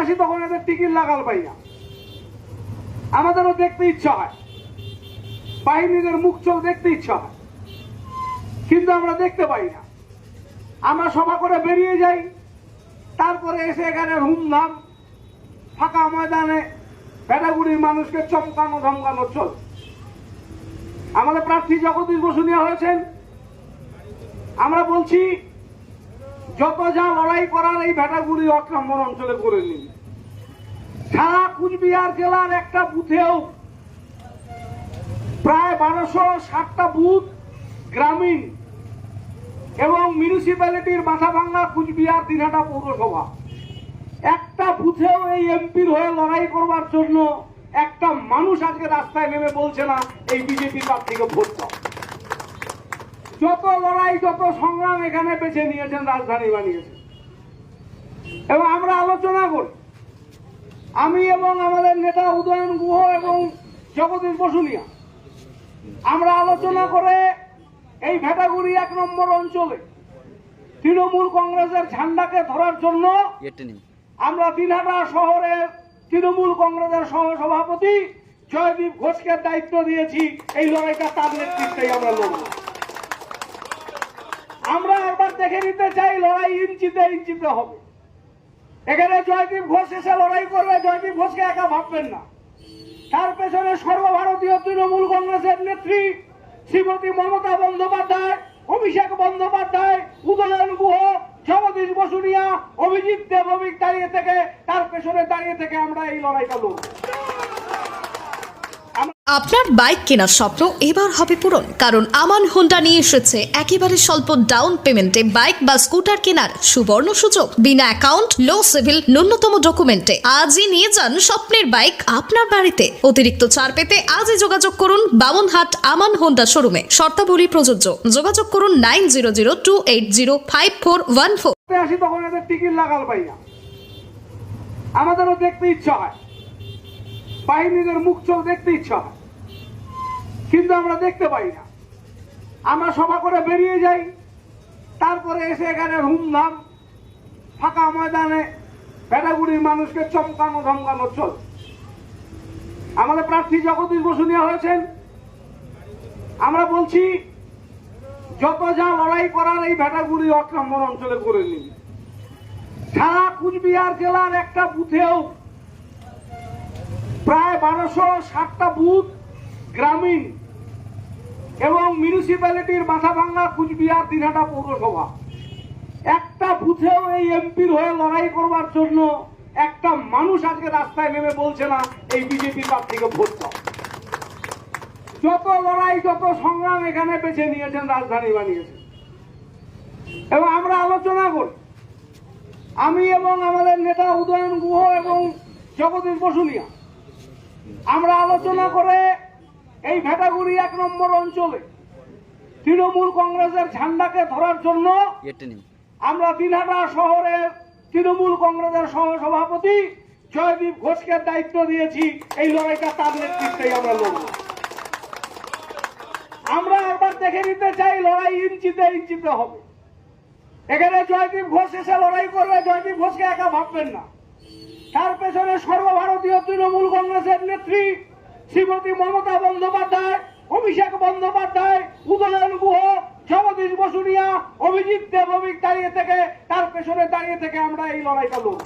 আসি তখন এদের টিকিট লাগাল পাই না। আমাদেরও দেখতে ইচ্ছা হয়। বাহিনীদের মুখ চোখ দেখতে ইচ্ছা হয়। কিন্তু আমরা দেখতে পাই না। আমরা সভা করে বেরিয়ে যাই। তারপরে এসে এখানে হুমধাম ফাঁকা ময়দানে ভেটাগুড়ির মানুষকে চমকানো ধমকানো চল আমাদের প্রার্থী জগদীশ বসুনিয়া হয়েছেন। আমরা বলছি যত যা লড়াই করার এই ভেটাগুলি এক নম্বর অঞ্চলে করে নিন সারা কুচবিহার জেলার একটা বুথেও প্রায় বারোশো ষাটটা বুথ গ্রামীণ এবং মিউনিসিপ্যালিটির মাথাভাঙ্গা কুচবিহার দিনহাটা পৌরসভা। একটা বুথেও এই এমপির হয়ে লড়াই করবার জন্য একটা মানুষ আজকে রাস্তায় নেমে বলছে না, এই বিজেপি প্রার্থীকে ভোট দাও যত লড়াই যত সংগ্রাম এখানে বেছে নিয়েছেন রাজধানী বানিয়েছেন। এবং আমরা আলোচনা করি। আমি এবং আমাদের নেতা উদয়ন গুহ এবং জগদীশ বসুনিয়া আমরা আলোচনা করে এই ভেটাগুড়ি এক নম্বর অঞ্চলে তৃণমূল কংগ্রেসের ঝান্ডাকে ধরার জন্য আমরা দিনহাটা শহরের তৃণমূল কংগ্রেসের সহ সভাপতি জয়দীপ ঘোষকে দায়িত্ব দিয়েছি এই লড়াইটা তার নেতৃত্বেই আমরা লড়ব। দেখে নিতে চাই লড়াই ইঞ্চিতে ইঞ্চিতে হবে। এখানে জয়দীপ ঘোষ এসে লড়াই করবে, জয়দীপ ঘোষকে একা ভাববেন না। তার পেছনে সর্বভারতীয় তৃণমূল কংগ্রেসের নেত্রী শ্রীমতী মমতা বন্দ্যোপাধ্যায়, অভিষেক বন্দ্যোপাধ্যায়, উদয়ন গুহ, জগদীশ বসুনিয়া, অভিজিৎ দেবভিক দাঁড়িয়ে থেকে, তার পেছনে দাঁড়িয়ে থেকে আমরা এই লড়াইটা লড়ব। আপনার বাইক কেনার স্বপ্ন এবার হবে পূরণ, কারণ আমান হোন্ডা নিয়ে এসেছে একেবারে স্বল্প ডাউন পেমেন্টে বাইক বা স্কুটার কেনার সুবর্ণ সুযোগ। বিনা অ্যাকাউন্ট লো সিভিল ন্যূনতম ডকুমেন্টে আজই নিয়ে যান স্বপ্নের বাইক আপনার বাড়িতে। অতিরিক্ত ছাড় পেতে আজই যোগাযোগ করুন বামনহাট আমান হোন্ডা শোরুমে শর্তাবলী প্রযোজ্য। যোগাযোগ করুন nine zero zero two eight zero five four one four আমাদেরও দেখতে ইচ্ছা হয়। বাহিনীদের মুখ চোখ দেখতে ইচ্ছা হয়। কিন্তু আমরা দেখতে পাই না। আমরা সভা করে বেরিয়ে যাই। তারপরে এসে এখানে হুমধাম ফাঁকা ময়দানে ভেটাগুড়ির মানুষকে চমকানো ধমকানো চল। আমাদের প্রার্থী জগদীশ বসুনিয়া হয়েছেন। আমরা বলছি, যত যা লড়াই করার এই ভেটাগুড়ি এক অঞ্চলে করে নিন। সারা কুচবিহার জেলার একটা বুথেও প্রায় বারোশো ষাটটা বুথ গ্রামীণ এবং মিউনিসিপ্যালিটির মাথাভাঙ্গা কুচবিহার দিনহাটা পৌরসভা। একটা বুথেও এই এমপির হয়ে লড়াই করবার জন্য একটা মানুষ আজকে রাস্তায় নেমে বলছে না, এই বিজেপি প্রার্থীকে ভোট দাও। যত লড়াই, যত সংগ্রাম এখানে বেছে নিয়েছেন, রাজধানী বানিয়েছেন। এবং আমরা আলোচনা করি। আমি এবং আমাদের নেতা উদয়ন গুহ এবং জগদীশ বসুনিয়া, আমরা আলোচনা করে এই ভেটাগুড়ি এক নম্বর অঞ্চলে তৃণমূল কংগ্রেসের ঝান্ডাকে ধরার জন্য আমরা দিনহাটা শহরের তৃণমূল কংগ্রেসের সহ সভাপতি জয়দীপ ঘোষকে দায়িত্ব দিয়েছি। এই লড়াইটা তার নেতৃত্বেই আমরা লড়ব। আমরা একবার দেখে নিতে চাই লড়াই ইঞ্চিতে ইঞ্চিতে হবে। এখানে জয়দীপ ঘোষ এসে লড়াই করবে জয়দীপ ঘোষকে একা ভাববেন না। তার পেছনে সর্বভারতীয় তৃণমূল কংগ্রেসের নেত্রী শ্রীমতী মমতা বন্দ্যোপাধ্যায়, অভিষেক বন্দ্যোপাধ্যায়, উদয়ন গুহ, জগদীশ বসুনিয়া, অভিজিৎ দেবভিক দাঁড়িয়ে থেকে, তার পেছনে দাঁড়িয়ে থেকে আমরা এই লড়াইটা লড়ব।